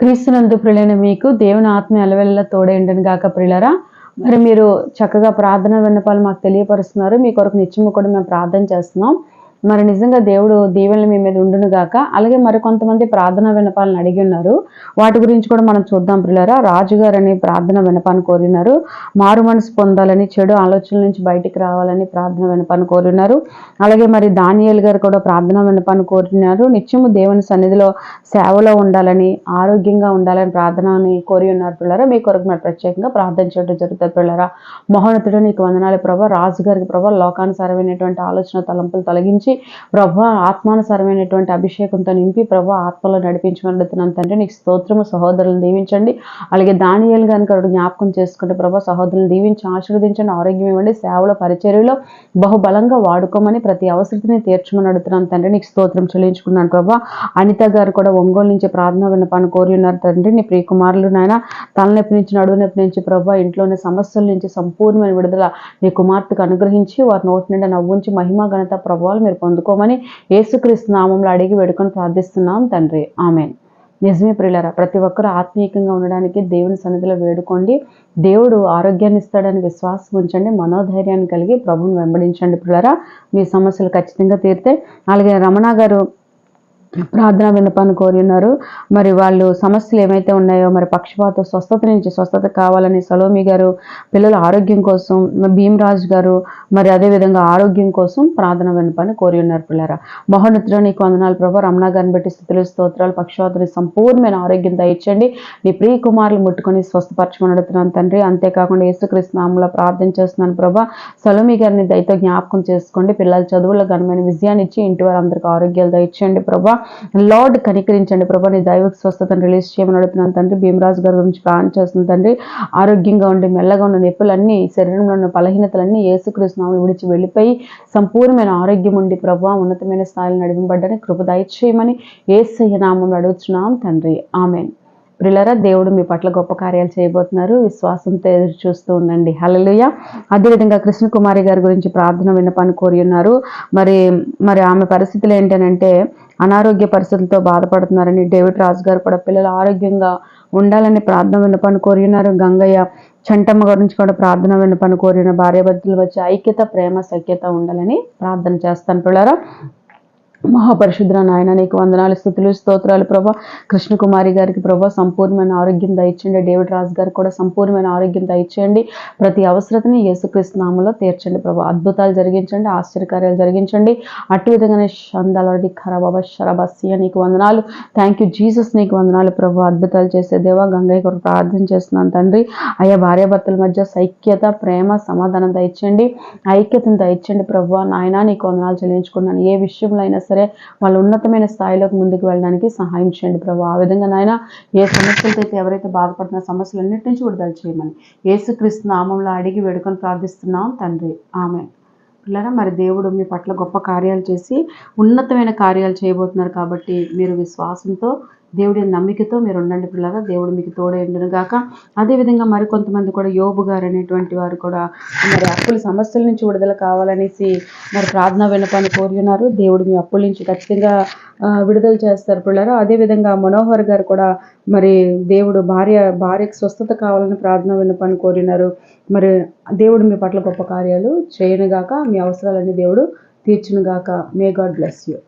క్రీస్తునందు ప్రియులైన మీకు దేవుని ఆత్మ అలవెల్ల తోడేండని గాక ప్రియులరా. మరి మీరు చక్కగా ప్రార్థన విన్నపాలు మాకు తెలియపరుస్తున్నారు. మీ కొరకు నిత్యము కూడా మేము ప్రార్థన చేస్తున్నాం. మరి నిజంగా దేవుడు దీవెనలు మీ మీద ఉండును గాక. అలాగే మరి కొంతమంది ప్రార్థన వినపాలను అడిగి ఉన్నారు. వాటి గురించి కూడా మనం చూద్దాం పిల్లరా రాజుగారు అని ప్రార్థన వినపాన్ని కోరినారు. మారు మనసు పొందాలని చెడు ఆలోచనల నుంచి బయటికి రావాలని ప్రార్థన వినపాన్ని కోరినారు. అలాగే మరి దానియల్ గారు కూడా ప్రార్థన వినపాన్ని కోరినారు. నిత్యము దేవుని సన్నిధిలో సేవలో ఉండాలని ఆరోగ్యంగా ఉండాలని ప్రార్థనని కోరి ఉన్నారు పిల్లరా మీ కొరకు మరి ప్రత్యేకంగా ప్రార్థన చేయడం జరుగుతుంది పిల్లరా మహోన్నతుడు నీకు వందనాలు ప్రభా. రాజు గారికి ప్రభా లోకానుసారమైనటువంటి ఆలోచన తలంపులు తొలగించి ప్రభా ఆత్మానుసారమైనటువంటి అభిషేకంతో నింపి ప్రభా ఆత్మలో నడిపించగలుగుతున్నాను తండ్రి. నీకు స్తోత్రము సహోదరులను దీవించండి. అలాగే దానియాలు కనుక జ్ఞాపకం చేసుకుంటే ప్రభా సహోదరులను దీవించి ఆశీర్వదించండి ఆరోగ్యం ఇవ్వండి సేవల పరిచర్యలో బహుబలంగా వాడుకోమని ప్రతి అవసరతని తీర్చమని అడుగుతున్నాను తండ్రి. నీకు స్తోత్రం చెల్లించుకున్నాను ప్రభా. అనిత గారు కూడా ఒంగోలు నుంచి ప్రార్థన విన్నపాన్ని కోరి ఉన్నారు తండ్రి. నీ ప్రియకుమారులు నాయన తలనొప్పి నుంచి నడువు నొప్పి నుంచి ప్రభా ఇంట్లోని సమస్యల నుంచి సంపూర్ణమైన విడుదల నీ కుమార్తెకు అనుగ్రహించి వారి నోటి నిండా నవ్వుంచి మహిమా ఘనత ప్రభావాలు మీరు పొందుకోమని యేసుక్రీస్తు నామంలో అడిగి వేడుకొని ప్రార్థిస్తున్నాం తండ్రి. ఆమె నిజమే ప్రియులరా ప్రతి ఒక్కరూ ఆత్మీయంగా ఉండడానికి దేవుని సన్నిధిలో వేడుకోండి. దేవుడు ఆరోగ్యాన్ని ఇస్తాడని విశ్వాసం ఉంచండి. మనోధైర్యాన్ని కలిగి ప్రభుని వెంబడించండి పిల్లరా మీ సమస్యలు ఖచ్చితంగా తీరితే అలాగే రమణ గారు ప్రార్థన విన్నపాన్ని కోరి ఉన్నారు. మరి వాళ్ళు సమస్యలు ఏమైతే ఉన్నాయో మరి పక్షపాత స్వస్థత నుంచి స్వస్థత కావాలని సలోమి గారు పిల్లల ఆరోగ్యం కోసం భీమరాజు గారు మరి అదేవిధంగా ఆరోగ్యం కోసం ప్రార్థన వినపని కోరి ఉన్నారు పిల్లరా. మహోన్నతుడు నీకు వందనాలు ప్రభా. రమణ గారిని బట్టి స్థితులు స్తోత్రాలు పక్షవాతుని సంపూర్ణమైన ఆరోగ్యం దయచండి నీ ప్రియ కుమారులు ముట్టుకొని స్వస్థపరచమని అడుగుతున్నాను తండ్రి. అంతేకాకుండా యేసుక్రీస్తు ప్రార్థన చేస్తున్నాను ప్రభా. సలోమి గారిని దయతో జ్ఞాపకం చేసుకోండి. పిల్లల చదువులో ఘనమైన విజయాన్ని ఇచ్చి ఇంటి వారందరికీ ఆరోగ్యాలు దయచేయండి ప్రభా. లార్డ్ కనికరించండి ప్రభా. నీ దైవిక స్వస్థతను రిలీజ్ చేయమని అడుగుతున్నాను తండ్రి. భీమరాజు గారి గురించి ప్రార్థన చేస్తుంది తండ్రి. ఆరోగ్యంగా ఉండి మెల్లగా ఉన్న నొప్పులన్నీ శరీరంలో ఉన్న బలహీనతలన్నీ ఏసుకృష్ణాములు విడిచి వెళ్ళిపోయి సంపూర్ణమైన ఆరోగ్యం ఉండి ప్రభా ఉన్నతమైన స్థాయిలో నడిపింపడ్డానికి కృప దయచేయమని ఏసయ్య నామంలో అడుగుతున్నాం తండ్రి. ఆమెన్. ప్రిలరా దేవుడు మీ పట్ల గొప్ప కార్యాలు చేయబోతున్నారు. విశ్వాసంతో ఎదురు చూస్తూ ఉండండి. హలలుయ అదేవిధంగా కృష్ణకుమారి గారి గురించి ప్రార్థన విన్నపాన్ని కోరి ఉన్నారు. మరి మరి ఆమె పరిస్థితులు ఏంటనంటే అనారోగ్య పరిస్థితులతో బాధపడుతున్నారని డేవిడ్ రాజు గారు కూడా పిల్లలు ఆరోగ్యంగా ఉండాలని ప్రార్థన విన్నపాన్ని కోరినారు గంగయ్య చంటమ్మ గురించి కూడా ప్రార్థన పని కోరిన భార్యాభర్తలు వచ్చి ఐక్యత ప్రేమ సఖ్యత ఉండాలని ప్రార్థన చేస్తాను. పిల్లరా మహాపరిశుద్ర నాయన నీకు వందనాలు స్థుతులు స్తోత్రాలు ప్రభా. కృష్ణకుమారి గారికి ప్రభా సంపూర్ణమైన ఆరోగ్యం దయచేయండి. డేవిడ్ రాజు గారికి కూడా సంపూర్ణమైన ఆరోగ్యం దయచేయండి. ప్రతి అవసరతని యేసుక్రీస్తు నామంలో తీర్చండి ప్రభా. అద్భుతాలు జరిగించండి ఆశ్చర్యకార్యాలు జరిగించండి. అటు విధంగానే షందలడి ఖరాబాబా షరబస్య నీకు వందనాలు. థ్యాంక్ యూ జీసస్ నీకు వందనాలు ప్రభు. అద్భుతాలు చేసే దేవా గంగయ్య కొరకు ప్రార్థన చేస్తున్నాను తండ్రి. అయ్యా భార్యాభర్తల మధ్య సైక్యత ప్రేమ సమాధానం దయచేయండి. ఐక్యతను దయచేయండి ప్రభు. నాయన నీకు వందనాలు చెల్లించుకున్నాను ఏ విషయంలో అయినా సరే వాళ్ళు ఉన్నతమైన స్థాయిలోకి ముందుకు వెళ్ళడానికి సహాయం చేయండి ప్రభు. ఆ విధంగా నాయన ఏ సమస్యలతో అయితే ఎవరైతే బాధపడుతున్న సమస్యలన్నిటి నుంచి విడుదల చేయమని యేసుక్రీస్తు నామంలో అడిగి వేడుకొని ప్రార్థిస్తున్నాం తండ్రి. ఆమె పిల్లరా మరి దేవుడు మీ పట్ల గొప్ప కార్యాలు చేసి ఉన్నతమైన కార్యాలు చేయబోతున్నారు కాబట్టి మీరు విశ్వాసంతో దేవుడి నమ్మికతో మీరు ఉండండి పిల్లగా దేవుడు మీకు తోడైండును గాక. అదేవిధంగా మరి కొంతమంది కూడా యోబు గారు అనేటువంటి వారు కూడా మరి అప్పుల సమస్యల నుంచి విడుదల కావాలనేసి మరి ప్రార్థన వినపాన్ని కోరి దేవుడు మీ అప్పుల నుంచి ఖచ్చితంగా విడుదల చేస్తారు పిల్లలు అదేవిధంగా మనోహర్ గారు కూడా మరి దేవుడు భార్య భార్యకు స్వస్థత కావాలని ప్రార్థన వినపాన్ని కోరినారు. మరి దేవుడు మీ పట్ల గొప్ప కార్యాలు చేయనుగాక మీ అవసరాలన్నీ దేవుడు తీర్చునుగాక మే గాడ్ బ్లెస్ యూ